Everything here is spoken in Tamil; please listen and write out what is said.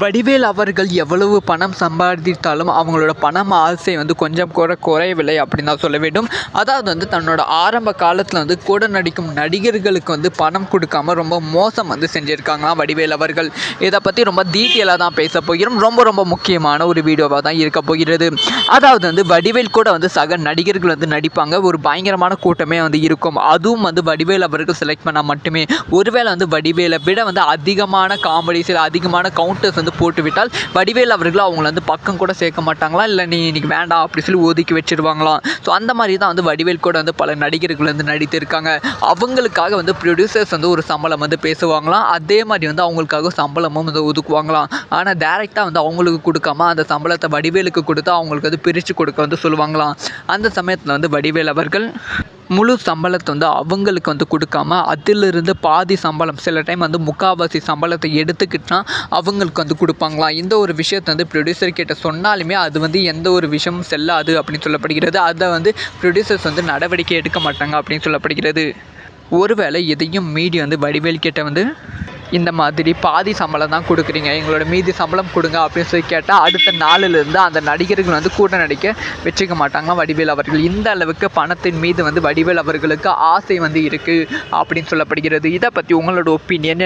வடிவேல் அவர்கள் எவ்வளவு பணம் சம்பாதித்தாலும் அவங்களோட பணம் ஆசை வந்து கொஞ்சம் கூட குறையவில்லை அப்படின்னு தான் சொல்ல வேண்டும். அதாவது வந்து தன்னோட ஆரம்ப காலத்தில் வந்து கூட நடிக்கும் நடிகர்களுக்கு வந்து பணம் கொடுக்காம ரொம்ப மோசம் வந்து செஞ்சுருக்காங்களாம் வடிவேல் அவர்கள். இதை பற்றி ரொம்ப டீட்டெயிலாக தான் பேச போகிறோம். ரொம்ப ரொம்ப முக்கியமான ஒரு வீடியோவாக தான் இருக்க போகிறது. அதாவது வந்து வடிவேல் கூட வந்து சக நடிகர்கள் வந்து நடிப்பாங்க. ஒரு பயங்கரமான கூட்டமே வந்து இருக்கும். அதுவும் வந்து வடிவேல் அவர்கள் செலக்ட் பண்ணால் மட்டுமே. ஒருவேளை வந்து வடிவேலை விட வந்து அதிகமான காமெடிஸில் அதிகமான கவுண்டர்ஸ் வந்து போட்டுவிட்டால் வடிவேல் அவர்கள் அவங்கள வந்து பக்கம் கூட சேர்க்க மாட்டாங்களா? இல்லை நீ இன்றைக்கி வேண்டாம் அப்படி சொல்லி ஒதுக்கி வச்சிருவாங்களாம் ஸோ அந்த மாதிரி தான் வந்து வடிவேல் கூட வந்து பல நடிகர்கள் வந்து நடித்திருக்காங்க அவங்களுக்காக வந்து ப்ரொடியூசர்ஸ் வந்து ஒரு சம்பளம் வந்து பேசுவாங்களாம் அதே மாதிரி வந்து அவங்களுக்காக சம்பளமும் வந்து ஒதுக்குவாங்களாம் ஆனால் டேரெக்டாக வந்து அவங்களுக்கு கொடுக்காம அந்த சம்பளத்தை வடிவேலுக்கு கொடுத்து அவங்களுக்கு வந்து பிரித்து கொடுக்க வந்து சொல்லுவாங்களாம் அந்த சமயத்தில் வந்து வடிவேல் அவர்கள் முழு சம்பளத்தை வந்து அவங்களுக்கு வந்து கொடுக்காம அதிலிருந்து பாதி சம்பளம் சில டைம் வந்து முக்கால்வாசி சம்பளத்தை எடுத்துக்கிட்டா அவங்களுக்கு வந்து கொடுப்பாங்களாம் இந்த ஒரு விஷயத்தை வந்து ப்ரொடியூசர் கிட்ட சொன்னாலுமே அது வந்து எந்த ஒரு விஷயமும் செல்லாது அப்படின்னு சொல்லப்படுகிறது. அதை வந்து ப்ரொடியூசர்ஸ் வந்து நடவடிக்கை எடுக்க மாட்டாங்க அப்படின்னு சொல்லப்படுகிறது. ஒருவேளை இதையும் மீறி வந்து வடிவேல் கிட்ட வந்து இந்த மாதிரி பாதி சம்பளம் தான் கொடுக்குறீங்க எங்களோட மீதி சம்பளம் கொடுங்க அப்படின்னு சொல்லி கேட்டால் அடுத்த நாளிலிருந்து அந்த நடிகர்கள் வந்து கூட நடிக்க வச்சுக்க மாட்டாங்க வடிவேல் அவர்கள். இந்த அளவுக்கு பணத்தின் மீது வந்து வடிவேல் அவர்களுக்கு ஆசை வந்து இருக்குது அப்படின்னு சொல்லப்படுகிறது. இதை பற்றி உங்களோட ஒப்பீனியன்